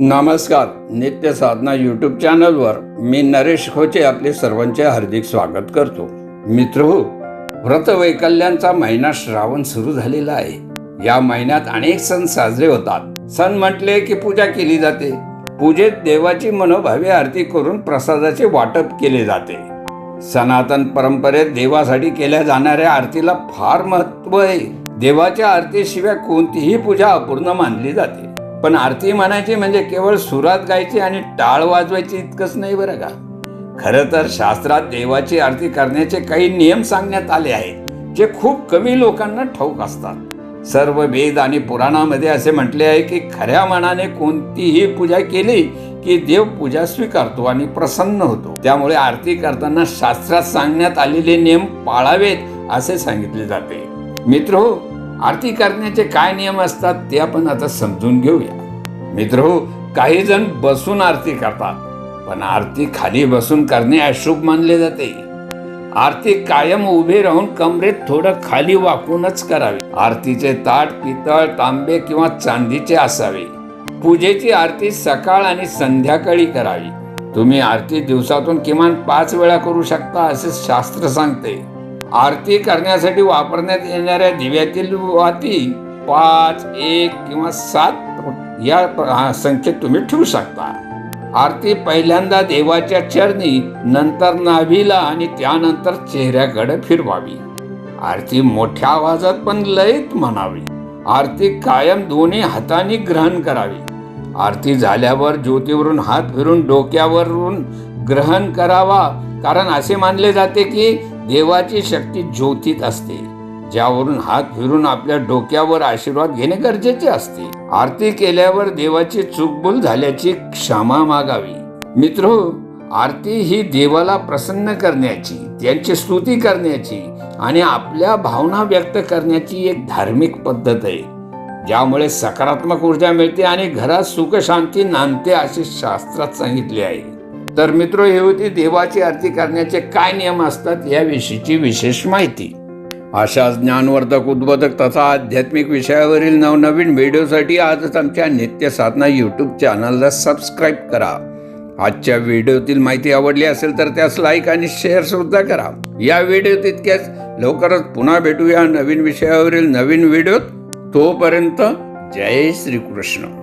नमस्कार नित्य साधना यूट्यूब चॅनलवर मी नरेश खोचे आपले सर्वांचे हार्दिक स्वागत करतो. मित्र हो व्रतवैकल्यांचा महिना श्रावण सुरू झालेला आहे. या महिन्यात अनेक सण साजरे होतात. सण म्हटले की पूजा केली जाते. पूजेत देवाची मनोभावी आरती करून प्रसादाचे वाटप केले जाते. सनातन परंपरेत देवासाठी केल्या जाणाऱ्या आरतीला फार महत्त्व आहे. देवाच्या आरतीशिवाय कोणतीही पूजा अपूर्ण मानली जाते. पण आरती म्हणायची म्हणजे केवळ सुरात गायची आणि टाळ वाजवायची इतकंच नाही बरं का? खरं तर शास्त्रात देवाची आरती करण्याचे काही नियम सांगण्यात आले आहेत जे खूप कमी लोकांना ठाऊक असतात. सर्व वेद आणि पुराणामध्ये असे म्हटले आहे की खऱ्या मनाने कोणतीही पूजा केली की देव पूजा स्वीकारतो आणि प्रसन्न होतो. त्यामुळे आरती करताना शास्त्रात सांगण्यात आलेले नियम पाळावेत असे सांगितले जाते. मित्र हो आरती करण्याचे काय नियम असतात ते आपण आता समजून घेऊया. मित्र हो काही जण बसून आरती करतात पण आरती खाली बसून करणे अशुभ मानले जाते. आरती कायम उभे राहून कमरेत थोडं खाली वाकूनच करावे. आरतीचे ताट पितळ तांबे किंवा चांदीचे असावे. पूजेची आरती सकाळ आणि संध्याकाळी करावी. तुम्ही आरती दिवसातून किमान पाच वेळा करू शकता असे शास्त्र सांगते. आरती करण्यासाठी वापरण्यात येणाऱ्या दिव्यातील वाती पाच एक किंवा सात या संख्येत तुम्ही ठेवू शकता. आरती पहिल्यांदा देवाच्या चरणी नंतर नाभीला आणि त्यानंतर चेहऱ्याकडे फिरवावी. आरती मोठ्या आवाजात पण लयत म्हणावी. आरती कायम दोन्ही हातांनी ग्रहण करावी. आरती झाल्यावर ज्योतीवरून हात फिरून डोक्यावरून ग्रहण करावा. कारण असे मानले जाते की देवाची शक्ती ज्योतीत असते ज्यावरून हात फिरून आपल्या डोक्यावर आशीर्वाद घेणे गरजेचे असते. आरती केल्यावर देवाची चूकभूल झाल्याची क्षमा मागावी. मित्र हो, आरती ही देवाला प्रसन्न करण्याची त्यांची स्तुती करण्याची आणि आपल्या भावना व्यक्त करण्याची एक धार्मिक पद्धत आहे. ज्यामुळे सकारात्मक ऊर्जा मिळते आणि घरात सुख शांती नांदते असे शास्त्रात सांगितले आहे. तर मित्र हे होती देवाची आरती करण्याचे काय नियम असतात याविषयीची विशेष माहिती. अशा ज्ञानवर्धक उद्बोधक तथा आध्यात्मिक विषयावरील नवनवीन व्हिडिओसाठी आजच आमच्या नित्य साधना यूट्यूब चॅनलला सबस्क्राईब करा. आजच्या व्हिडिओतील माहिती आवडली असेल तर त्यास लाईक आणि शेअर सुद्धा करा. या व्हिडिओ तितक्याच. लवकरच पुन्हा भेटूया नवीन विषयावरील नवीन व्हिडिओत. तोपर्यंत जय श्रीकृष्ण.